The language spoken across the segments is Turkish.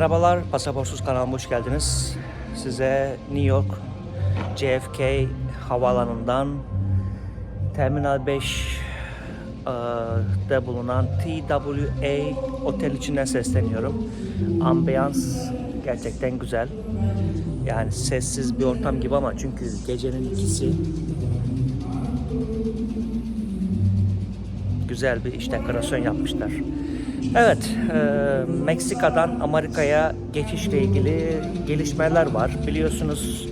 Merhabalar, Pasaportsuz kanalıma hoş geldiniz. Size New York JFK havaalanından Terminal 5 eee, de bulunan TWA otel içinden sesleniyorum. Ambiyans gerçekten güzel. Yani sessiz bir ortam gibi ama çünkü gecenin ikisi güzel bir iş dekorasyon yapmışlar. Evet, e, Meksika'dan Amerika'ya geçişle ilgili gelişmeler var. Biliyorsunuz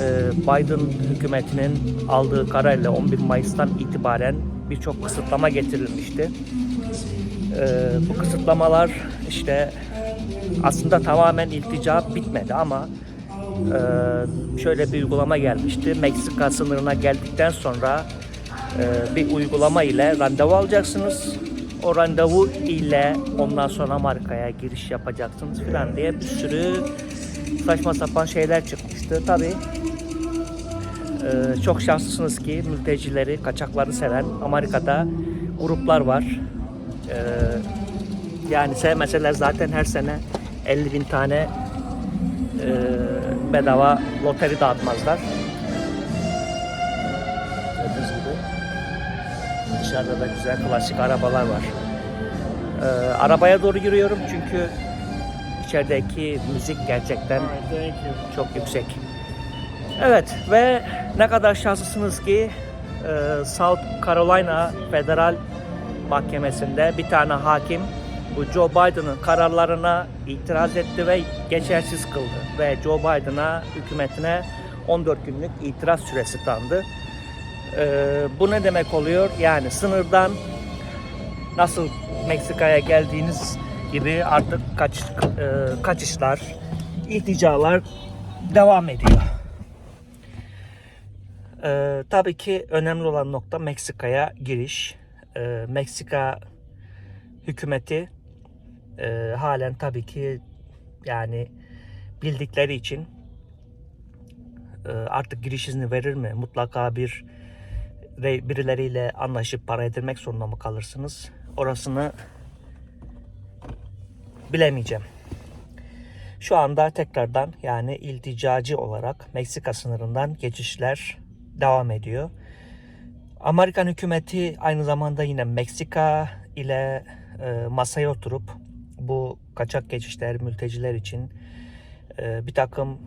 e, Biden hükümetinin aldığı kararla 11 Mayıs'tan itibaren birçok kısıtlama getirilmişti. E, bu kısıtlamalar işte aslında tamamen iltica bitmedi ama e, şöyle bir uygulama gelmişti. Meksika sınırına geldikten sonra e, bir uygulama ile randevu alacaksınız. O randevu ile ondan sonra Amerika'ya giriş yapacaksınız falan diye bir sürü saçma sapan şeyler çıkmıştı. Tabii e, çok şanslısınız ki mültecileri, kaçakları seven Amerika'da gruplar var. E, yani sevmeseler zaten her sene 50 bin tane e, bedava loteri dağıtmazlar. Dışarıda da güzel klasik arabalar var. E, arabaya doğru yürüyorum çünkü içerideki müzik gerçekten çok yüksek. Evet ve ne kadar şanslısınız ki e, South Carolina Federal Mahkemesi'nde bir tane hakim bu Joe Biden'ın kararlarına itiraz etti ve geçersiz kıldı. Ve Joe Biden'a, hükümetine 14 günlük itiraz süresi tanıdı. E, bu ne demek oluyor? Yani sınırdan nasıl Meksika'ya geldiğiniz gibi artık kaç, e, kaçışlar, ilticalar devam ediyor. Ee, tabii ki önemli olan nokta Meksika'ya giriş. Ee, Meksika hükümeti e, halen tabii ki yani bildikleri için e, artık giriş izni verir mi? Mutlaka bir birileriyle anlaşıp para edilmek zorunda mı kalırsınız? Orasını bilemeyeceğim. Şu anda tekrardan yani ilticacı olarak Meksika sınırından geçişler devam ediyor. Amerikan hükümeti aynı zamanda yine Meksika ile e, masaya oturup bu kaçak geçişler, mülteciler için e, bir takım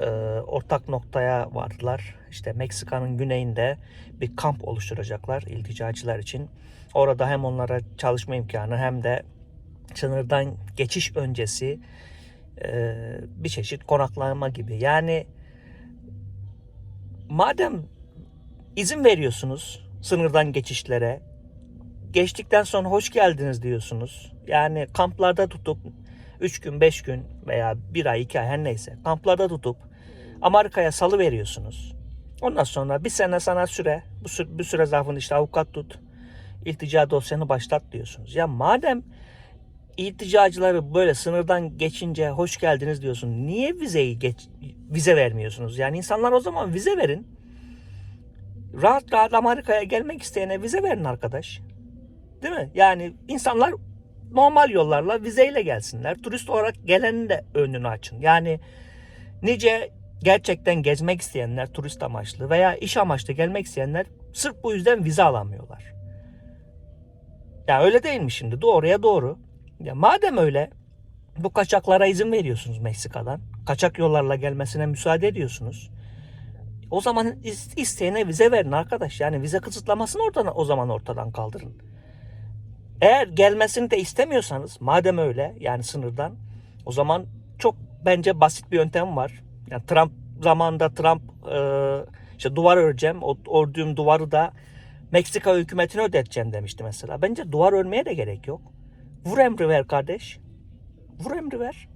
e, ortak noktaya vardılar. İşte Meksika'nın güneyinde bir kamp oluşturacaklar ilticacılar için. Orada hem onlara çalışma imkanı hem de sınırdan geçiş öncesi e, bir çeşit konaklama gibi. Yani madem izin veriyorsunuz sınırdan geçişlere, geçtikten sonra hoş geldiniz diyorsunuz. Yani kamplarda tutup 3 gün, 5 gün veya 1 ay, 2 ay her neyse kamplarda tutup Amerika'ya salı veriyorsunuz. Ondan sonra bir sene sana süre, bu süre, bu süre zarfında işte avukat tut, iltica dosyanı başlat diyorsunuz. Ya madem ilticacıları böyle sınırdan geçince hoş geldiniz diyorsun. Niye vizeyi geç, vize vermiyorsunuz? Yani insanlar o zaman vize verin. Rahat rahat Amerika'ya gelmek isteyene vize verin arkadaş. Değil mi? Yani insanlar normal yollarla vizeyle gelsinler. Turist olarak gelenin de önünü açın. Yani nice gerçekten gezmek isteyenler turist amaçlı veya iş amaçlı gelmek isteyenler sırf bu yüzden vize alamıyorlar. Ya öyle değil mi şimdi? Doğruya doğru. Ya madem öyle bu kaçaklara izin veriyorsunuz Meksika'dan. Kaçak yollarla gelmesine müsaade ediyorsunuz. O zaman is- isteyene vize verin arkadaş. Yani vize kısıtlamasını ortadan, o zaman ortadan kaldırın. Eğer gelmesini de istemiyorsanız madem öyle yani sınırdan o zaman çok bence basit bir yöntem var. Yani Trump zamanında Trump e, işte duvar öreceğim. O ördüğüm duvarı da Meksika hükümetine ödeteceğim demişti mesela. Bence duvar örmeye de gerek yok. Vur emri ver kardeş. Vur emri ver.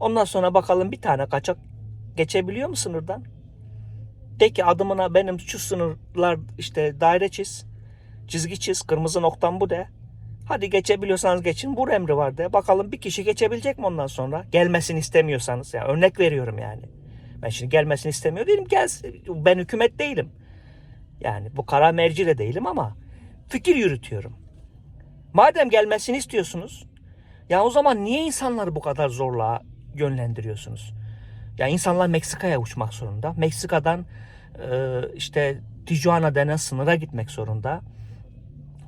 Ondan sonra bakalım bir tane kaçak geçebiliyor mu sınırdan? De ki adımına benim şu sınırlar işte daire çiz. Çizgi çiz. Kırmızı noktam bu de. Hadi geçebiliyorsanız geçin. Vur emri var de. Bakalım bir kişi geçebilecek mi ondan sonra? Gelmesini istemiyorsanız. Yani örnek veriyorum yani. Ben şimdi gelmesini istemiyor değilim. Gelsin. Ben hükümet değilim. Yani bu karar merci de değilim ama fikir yürütüyorum. Madem gelmesini istiyorsunuz Ya o zaman niye insanları bu kadar zorla yönlendiriyorsunuz? Ya insanlar Meksika'ya uçmak zorunda. Meksika'dan e, işte Tijuana denen sınıra gitmek zorunda.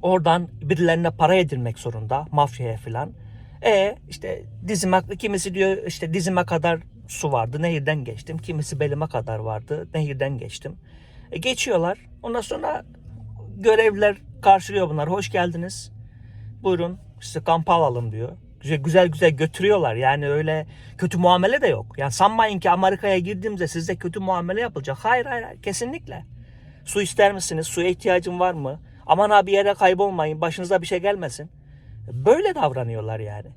Oradan birilerine para yedirmek zorunda. Mafyaya filan. E işte dizime, kimisi diyor işte dizime kadar su vardı. Nehirden geçtim. Kimisi belime kadar vardı. Nehirden geçtim. E, geçiyorlar. Ondan sonra görevliler karşılıyor bunlar. Hoş geldiniz. Buyurun size kampa alalım diyor. Güzel güzel, güzel götürüyorlar. Yani öyle kötü muamele de yok. Yani sanmayın ki Amerika'ya girdiğimde size kötü muamele yapılacak. Hayır hayır, hayır kesinlikle. Su ister misiniz? Suya ihtiyacın var mı? Aman abi yere kaybolmayın. Başınıza bir şey gelmesin. Böyle davranıyorlar yani.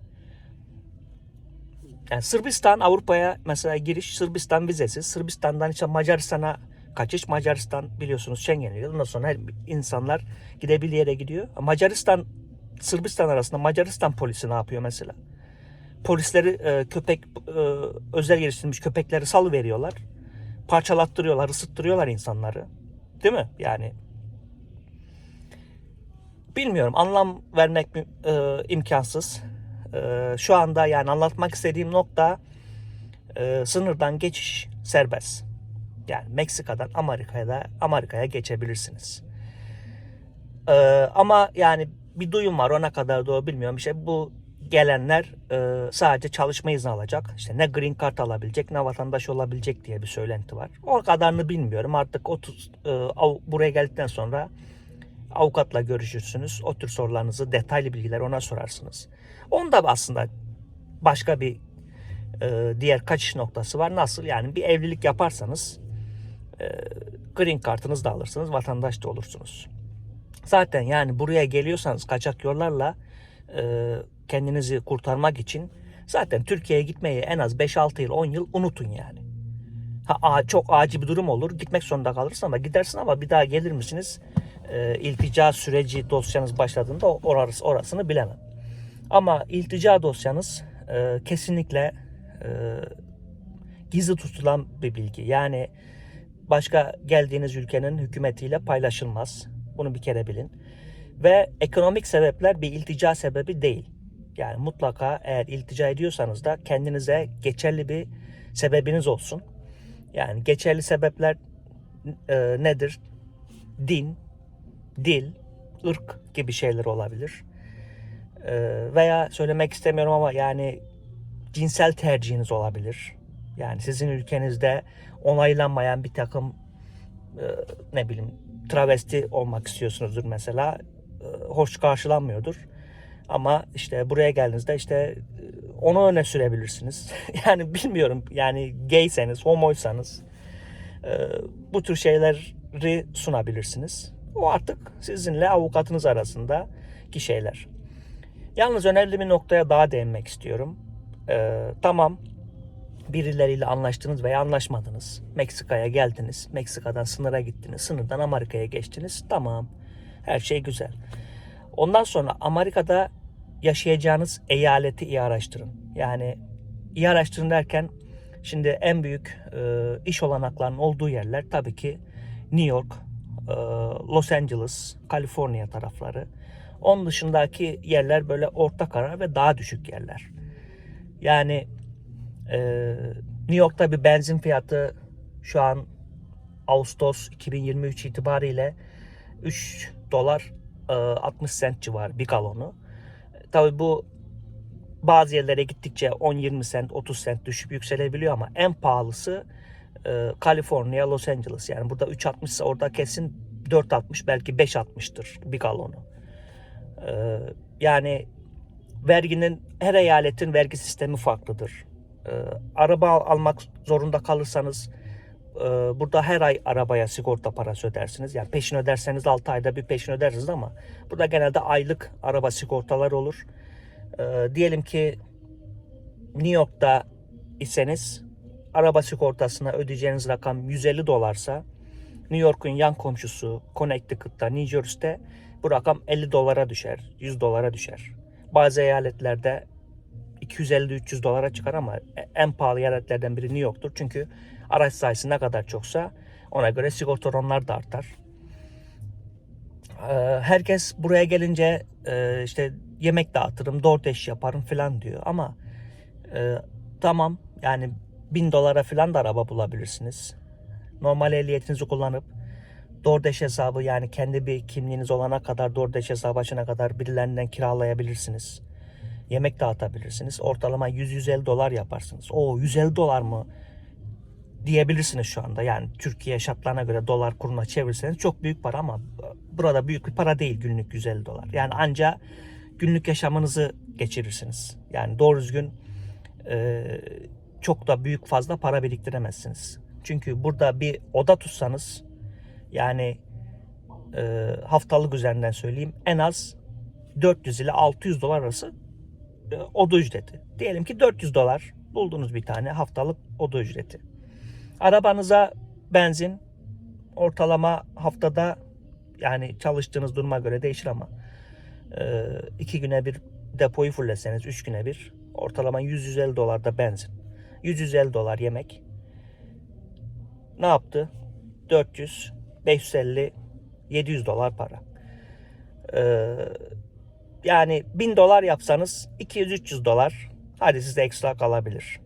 Yani Sırbistan Avrupa'ya mesela giriş Sırbistan vizesiz. Sırbistan'dan işte Macaristan'a kaçış. Macaristan biliyorsunuz Schengen üyesi. Ondan sonra insanlar gidebildiği yere gidiyor. Macaristan Sırbistan arasında Macaristan polisi ne yapıyor mesela? Polisleri e, köpek e, özel geliştirilmiş köpekleri salı veriyorlar. Parçalattırıyorlar, ısıttırıyorlar insanları. Değil mi? Yani bilmiyorum anlam vermek e, imkansız. E, şu anda yani anlatmak istediğim nokta e, sınırdan geçiş serbest. Yani Meksika'dan Amerika'ya Amerika'ya geçebilirsiniz. E, ama yani bir duyum var ona kadar doğru bilmiyorum. İşte bu gelenler e, sadece çalışma izni alacak. İşte ne green card alabilecek ne vatandaş olabilecek diye bir söylenti var. O kadarını bilmiyorum. Artık 30 e, buraya geldikten sonra avukatla görüşürsünüz. O tür sorularınızı detaylı bilgiler ona sorarsınız. Onda aslında başka bir e, diğer kaçış noktası var. Nasıl? Yani bir evlilik yaparsanız e, green kartınızı da alırsınız. Vatandaş da olursunuz. Zaten yani buraya geliyorsanız kaçak yollarla e, kendinizi kurtarmak için zaten Türkiye'ye gitmeyi en az 5-6 yıl 10 yıl unutun yani. Ha, çok acil bir durum olur gitmek zorunda kalırsın ama gidersin ama bir daha gelir misiniz? E, iltica süreci dosyanız başladığında orası, orasını bilemem. Ama iltica dosyanız e, kesinlikle e, gizli tutulan bir bilgi. Yani başka geldiğiniz ülkenin hükümetiyle paylaşılmaz. Bunu bir kere bilin. Ve ekonomik sebepler bir iltica sebebi değil. Yani mutlaka eğer iltica ediyorsanız da kendinize geçerli bir sebebiniz olsun. Yani geçerli sebepler e, nedir? Din, dil, ırk gibi şeyler olabilir. E, veya söylemek istemiyorum ama yani cinsel tercihiniz olabilir. Yani sizin ülkenizde onaylanmayan bir takım e, ne bileyim travesti olmak istiyorsunuzdur mesela. E, hoş karşılanmıyordur. Ama işte buraya geldiğinizde işte e, onu öne sürebilirsiniz. yani bilmiyorum yani gayseniz, homoysanız bu tür şeyleri sunabilirsiniz. O artık sizinle avukatınız arasındaki şeyler. Yalnız önemli bir noktaya daha değinmek istiyorum. E, tamam birileriyle anlaştınız veya anlaşmadınız. Meksika'ya geldiniz. Meksika'dan sınıra gittiniz. Sınırdan Amerika'ya geçtiniz. Tamam. Her şey güzel. Ondan sonra Amerika'da yaşayacağınız eyaleti iyi araştırın. Yani iyi araştırın derken şimdi en büyük e, iş olanaklarının olduğu yerler tabii ki New York, Los Angeles, Kaliforniya tarafları. Onun dışındaki yerler böyle orta karar ve daha düşük yerler. Yani ee, New York'ta bir benzin fiyatı şu an Ağustos 2023 itibariyle 3 dolar e, 60 sent civarı bir galonu. Tabii bu bazı yerlere gittikçe 10-20 sent 30 sent düşüp yükselebiliyor ama en pahalısı e, Kaliforniya Los Angeles yani burada 3.60 ise orada kesin 4.60 belki 5.60'tır bir galonu. Ee, yani verginin her eyaletin vergi sistemi farklıdır. Ee, araba al- almak zorunda kalırsanız e, burada her ay arabaya sigorta parası ödersiniz. Yani peşin öderseniz 6 ayda bir peşin ödersiniz ama burada genelde aylık araba sigortaları olur. Diyelim ki New York'ta iseniz araba sigortasına ödeyeceğiniz rakam 150 dolarsa New York'un yan komşusu Connecticut'ta, New Jersey'de bu rakam 50 dolara düşer, 100 dolara düşer. Bazı eyaletlerde 250-300 dolara çıkar ama en pahalı eyaletlerden biri New York'tur. Çünkü araç sayısı ne kadar çoksa ona göre sigorta oranları da artar. Ee, herkes buraya gelince e, işte yemek dağıtırım, DoorDash yaparım falan diyor. Ama e, tamam yani bin dolara falan da araba bulabilirsiniz. Normal ehliyetinizi kullanıp DoorDash hesabı yani kendi bir kimliğiniz olana kadar DoorDash hesabı açana kadar birilerinden kiralayabilirsiniz. Yemek dağıtabilirsiniz. Ortalama 100-150 dolar yaparsınız. O 150 dolar mı diyebilirsiniz şu anda. Yani Türkiye şartlarına göre dolar kuruna çevirirseniz çok büyük para ama burada büyük bir para değil günlük 150 dolar. Yani anca günlük yaşamınızı geçirirsiniz. Yani doğru düzgün çok da büyük fazla para biriktiremezsiniz. Çünkü burada bir oda tutsanız yani e, haftalık üzerinden söyleyeyim en az 400 ile 600 dolar arası e, oda ücreti. Diyelim ki 400 dolar buldunuz bir tane haftalık oda ücreti. Arabanıza benzin ortalama haftada yani çalıştığınız duruma göre değişir ama e, iki güne bir depoyu fulleseniz üç güne bir ortalama 100-150 dolar da benzin. 100-150 dolar yemek. Ne yaptı? 400, 550, 700 dolar para. Ee, yani 1000 dolar yapsanız 200-300 dolar hadi size ekstra kalabilir.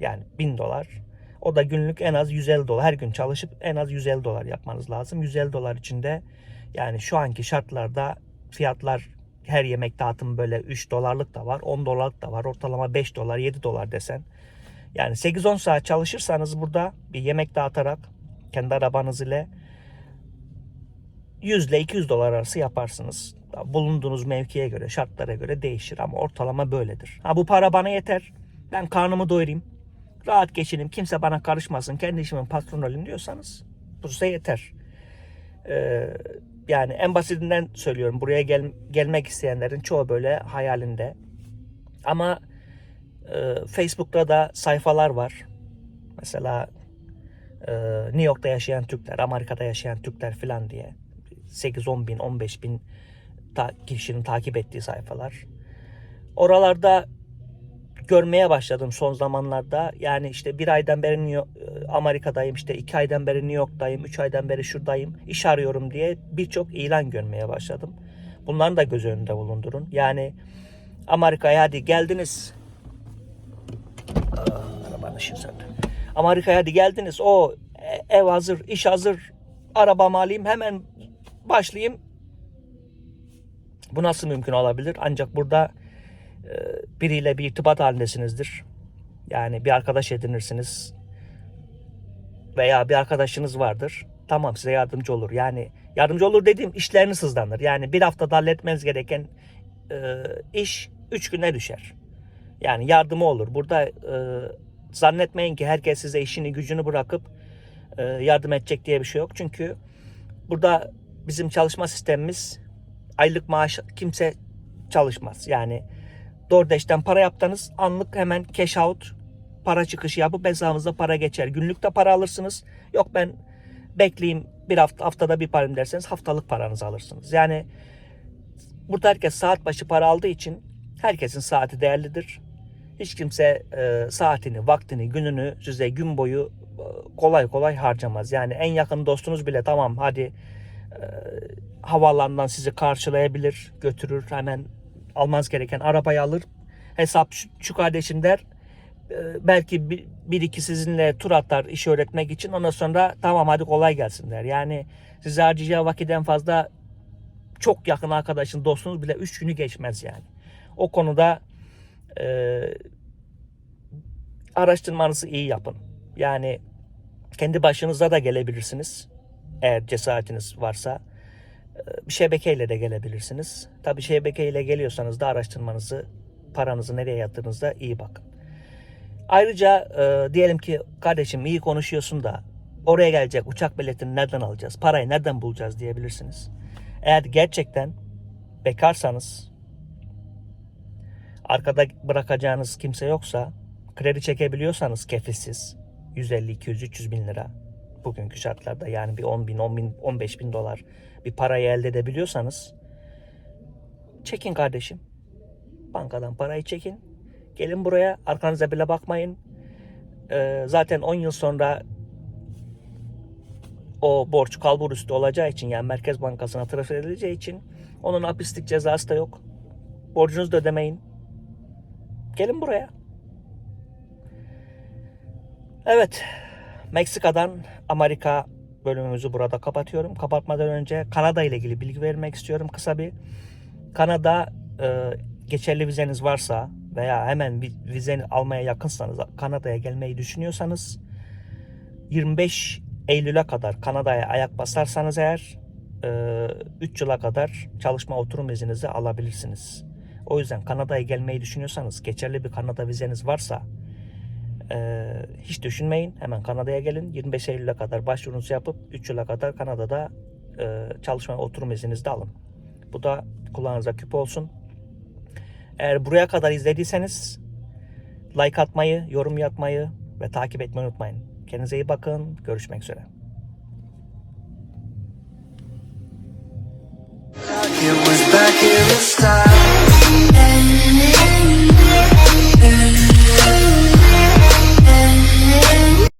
Yani 1000 dolar. O da günlük en az 150 dolar. Her gün çalışıp en az 150 dolar yapmanız lazım. 150 dolar içinde yani şu anki şartlarda fiyatlar her yemek dağıtım böyle 3 dolarlık da var, 10 dolarlık da var. Ortalama 5 dolar, 7 dolar desen. Yani 8-10 saat çalışırsanız burada bir yemek dağıtarak kendi arabanız ile 100 ile 200 dolar arası yaparsınız. Bulunduğunuz mevkiye göre, şartlara göre değişir ama ortalama böyledir. Ha bu para bana yeter. Ben karnımı doyurayım. Rahat geçineyim. Kimse bana karışmasın. Kendi işimin patronu olayım diyorsanız bu size yeter. Ee, yani en basitinden söylüyorum. Buraya gel, gelmek isteyenlerin çoğu böyle hayalinde. Ama e, Facebook'ta da sayfalar var. Mesela e, New York'ta yaşayan Türkler, Amerika'da yaşayan Türkler falan diye 8-10 bin, 15 bin kişinin takip ettiği sayfalar. Oralarda görmeye başladım son zamanlarda. Yani işte bir aydan beri New York, Amerika'dayım, işte iki aydan beri New York'tayım, üç aydan beri şuradayım, iş arıyorum diye birçok ilan görmeye başladım. Bunları da göz önünde bulundurun. Yani Amerika'ya hadi geldiniz. Işığı söndü. Amerika'ya hadi geldiniz. O e, ev hazır, iş hazır. Arabamı alayım hemen başlayayım. Bu nasıl mümkün olabilir? Ancak burada e, biriyle bir irtibat halindesinizdir. Yani bir arkadaş edinirsiniz. Veya bir arkadaşınız vardır. Tamam size yardımcı olur. Yani yardımcı olur dediğim işleriniz hızlanır. Yani bir haftada halletmeniz gereken e, iş üç güne düşer. Yani yardımı olur. Burada e, zannetmeyin ki herkes size işini gücünü bırakıp e, yardım edecek diye bir şey yok. Çünkü burada bizim çalışma sistemimiz aylık maaş kimse çalışmaz. Yani DoorDash'ten para yaptınız anlık hemen cash out para çıkışı yapıp hesabınıza para geçer. Günlükte para alırsınız. Yok ben bekleyeyim bir hafta haftada bir param derseniz haftalık paranızı alırsınız. Yani burada herkes saat başı para aldığı için herkesin saati değerlidir. Hiç kimse e, saatini, vaktini, gününü size gün boyu e, kolay kolay harcamaz. Yani en yakın dostunuz bile tamam hadi e, havaalanından sizi karşılayabilir, götürür, hemen almanız gereken arabayı alır. Hesap şu, şu kardeşim der. E, belki bir, bir iki sizinle tur atar iş öğretmek için. Ondan sonra tamam hadi kolay gelsin der. Yani size harcayacağı vakitten fazla çok yakın arkadaşın, dostunuz bile 3 günü geçmez yani. O konuda e, araştırmanızı iyi yapın. Yani kendi başınıza da gelebilirsiniz. Eğer cesaretiniz varsa. E, bir şebekeyle de gelebilirsiniz. Tabii şebekeyle geliyorsanız da araştırmanızı, paranızı nereye yatırdığınızda iyi bakın. Ayrıca e, diyelim ki kardeşim iyi konuşuyorsun da oraya gelecek uçak biletini nereden alacağız? Parayı nereden bulacağız diyebilirsiniz. Eğer gerçekten bekarsanız arkada bırakacağınız kimse yoksa kredi çekebiliyorsanız kefilsiz 150, 200, 300 bin lira bugünkü şartlarda yani bir 10 bin, 10 bin, 15 bin dolar bir parayı elde edebiliyorsanız çekin kardeşim. Bankadan parayı çekin. Gelin buraya arkanıza bile bakmayın. Ee, zaten 10 yıl sonra o borç kalbur üstü olacağı için yani Merkez Bankası'na transfer edileceği için onun hapislik cezası da yok. Borcunuzu da ödemeyin. Gelin buraya. Evet. Meksika'dan Amerika bölümümüzü burada kapatıyorum. Kapatmadan önce Kanada ile ilgili bilgi vermek istiyorum kısa bir. Kanada e, geçerli vizeniz varsa veya hemen vi- vizeni almaya yakınsanız Kanada'ya gelmeyi düşünüyorsanız 25 Eylül'e kadar Kanada'ya ayak basarsanız eğer 3 yıla kadar çalışma oturum izninizi alabilirsiniz. O yüzden Kanada'ya gelmeyi düşünüyorsanız geçerli bir Kanada vizeniz varsa e, hiç düşünmeyin. Hemen Kanada'ya gelin. 25 Eylül'e kadar başvurunuzu yapıp 3 yıla kadar Kanada'da e, çalışma oturum izninizi de alın. Bu da kulağınıza küp olsun. Eğer buraya kadar izlediyseniz like atmayı, yorum yapmayı ve takip etmeyi unutmayın. Kendinize iyi bakın. Görüşmek üzere. It was back in the start.